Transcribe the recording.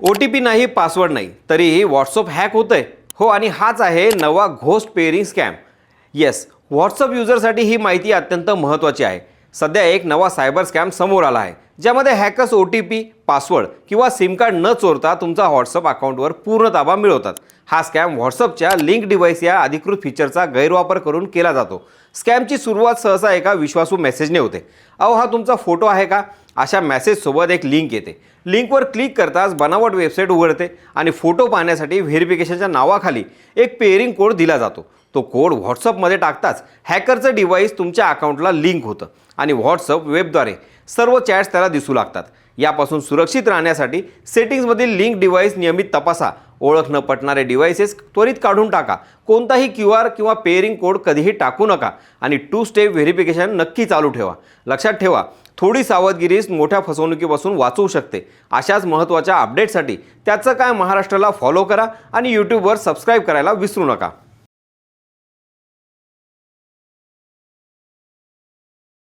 ओ T P नाही password नाही. तरीही व्हॉट्सअप हॅक होतंय. हो आणि हाच आहे नवा ghost pairing scam. Yes WhatsApp युजरसाठी ही माहिती अत्यंत महत्त्वाची आहे. सध्या एक नवा सायबर स्कॅम समोर आला आहे. ज्यामध्ये hackers O T P password किंवा सिम कार्ड न चोरता तुमचा व्हॉट्सअप अकाउंटवर पूर्ण ताबा मिळवतात. हा स्कॅम व्हॉट्सअपच्या लिंक डिव्हाइस या अधिकृत फीचरचा गैरवापर करून केला जातो. स्कॅमची सुरुवात सहसा एका विश्वासू मेसेजने होते. अहो हा तुमचा फोटो आहे का? अशा मेसेजसोबत एक लिंक येते. लिंकवर क्लिक करताच बनावट वेबसाईट उघडते आणि फोटो पाहण्यासाठी व्हेरिफिकेशनच्या नावाखाली एक पेअरिंग कोड दिला जातो. तो कोड व्हॉट्सअपमध्ये टाकताच हॅकरचं डिव्हाइस तुमच्या अकाउंटला लिंक होतं आणि व्हॉट्सअप वेबद्वारे सर्व चॅट्स त्याला दिसू लागतात. यापासून सुरक्षित राहण्यासाठी सेटिंग्समधील लिंक डिव्हाइस नियमित तपासा. ओळख न पटणारे डिव्हाइसेस त्वरित काढून टाका. कोणताही क्यू आर किंवा पेअरिंग कोड कधीही टाकू नका आणि टू स्टेप व्हेरिफिकेशन नक्की चालू ठेवा. लक्षात ठेवा थोडी सावधगिरीच मोठ्या फसवणुकीपासून वाचवू शकते. अशाच महत्त्वाच्या अपडेटसाठी त्याचं काय महाराष्ट्राला फॉलो करा आणि यूट्यूबवर सबस्क्राईब करायला विसरू नका.